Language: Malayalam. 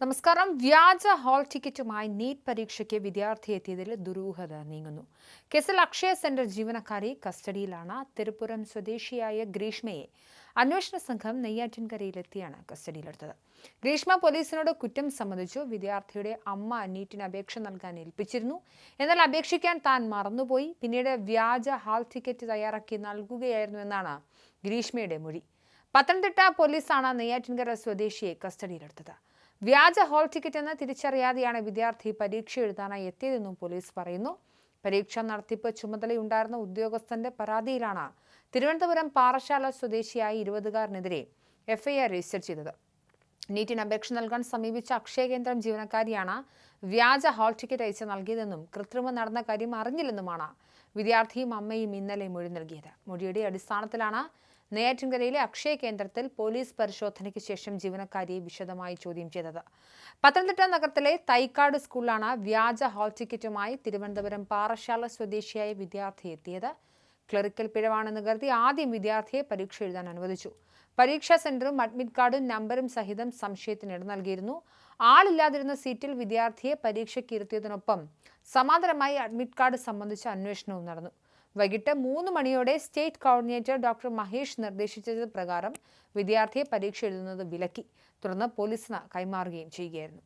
നമസ്കാരം. വ്യാജ ഹാൾ ടിക്കറ്റുമായി നീറ്റ് പരീക്ഷയ്ക്ക് വിദ്യാർത്ഥി എത്തിയതിൽ ദുരൂഹത നീങ്ങുന്നു. കേസിൽ അക്ഷയ സെന്റർ ജീവനക്കാരി കസ്റ്റഡിയിലാണ്. തിരുപ്പുറം സ്വദേശിയായ ഗ്രീഷ്മയെ അന്വേഷണ സംഘം നെയ്യാറ്റിൻകരയിലെത്തിയാണ് കസ്റ്റഡിയിലെടുത്തത്. ഗ്രീഷ്മ പോലീസിനോട് കുറ്റം സമ്മതിച്ചു. വിദ്യാർത്ഥിയുടെ അമ്മ നീറ്റിന് അപേക്ഷ നൽകാൻ ഏൽപ്പിച്ചിരുന്നു. എന്നാൽ അപേക്ഷിക്കാൻ താൻ മറന്നുപോയി. പിന്നീട് വ്യാജ ഹാൾ ടിക്കറ്റ് തയ്യാറാക്കി നൽകുകയായിരുന്നു എന്നാണ് ഗ്രീഷ്മയുടെ മൊഴി. പത്തനംതിട്ട പോലീസാണ് നെയ്യാറ്റിൻകര സ്വദേശിയെ കസ്റ്റഡിയിലെടുത്തത്. വ്യാജ ഹാൾ ടിക്കറ്റ് എന്ന് തിരിച്ചറിയാതെയാണ് വിദ്യാർത്ഥി പരീക്ഷ എഴുതാനായി എത്തിയതെന്നും പോലീസ് പറയുന്നു. പരീക്ഷ നടത്തിപ്പ് ചുമതലയുണ്ടായിരുന്ന ഉദ്യോഗസ്ഥന്റെ പരാതിയിലാണ് തിരുവനന്തപുരം പാറശാല സ്വദേശിയായ ഇരുപതുകാരനെതിരെ എഫ്ഐആർ രജിസ്റ്റർ ചെയ്തത്. നീറ്റിന് അപേക്ഷ നൽകാൻ സമീപിച്ച അക്ഷയ കേന്ദ്രം ജീവനക്കാരിയാണ് വ്യാജ ഹാൾ ടിക്കറ്റ് അയച്ച് നൽകിയതെന്നും കൃത്രിമം നടന്ന കാര്യം അറിഞ്ഞില്ലെന്നുമാണ് വിദ്യാർത്ഥിയും അമ്മയും ഇന്നലെ മൊഴി നൽകിയത്. മൊഴിയുടെ അടിസ്ഥാനത്തിലാണ് നെയ്യാറ്റിൻകരയിലെ അക്ഷയ കേന്ദ്രത്തിൽ പോലീസ് പരിശോധനയ്ക്ക് ശേഷം ജീവനക്കാരിയെ വിശദമായി ചോദ്യം ചെയ്തത്. പത്തനംതിട്ട നഗരത്തിലെ തൈക്കാട് സ്കൂളിലാണ് വ്യാജ ഹാൾ ടിക്കറ്റുമായി തിരുവനന്തപുരം പാറശാല സ്വദേശിയായ വിദ്യാർത്ഥി എത്തിയത്. ക്ലറിക്കൽ പിഴവാണെന്ന് കരുതി ആദ്യം വിദ്യാർത്ഥിയെ പരീക്ഷ എഴുതാൻ അനുവദിച്ചു. പരീക്ഷാ സെന്ററും അഡ്മിറ്റ് കാർഡും നമ്പറും സഹിതം സംശയത്തിന് ഇട നൽകിയിരുന്നു. ആളില്ലാതിരുന്ന സീറ്റിൽ വിദ്യാർത്ഥിയെ പരീക്ഷയ്ക്ക് ഇരുത്തിയതിനൊപ്പം സമാന്തരമായി അഡ്മിറ്റ് കാർഡ് സംബന്ധിച്ച അന്വേഷണവും നടന്നു. വൈകിട്ട് മൂന്ന് മണിയോടെ സ്റ്റേറ്റ് കോർഡിനേറ്റർ ഡോക്ടർ മഹേഷ് നിർദ്ദേശിച്ചത് പ്രകാരം വിദ്യാർത്ഥിയെ പരീക്ഷ എഴുതുന്നത് വിലക്കി. തുടർന്ന് പോലീസിന് കൈമാറുകയും ചെയ്യുകയായിരുന്നു.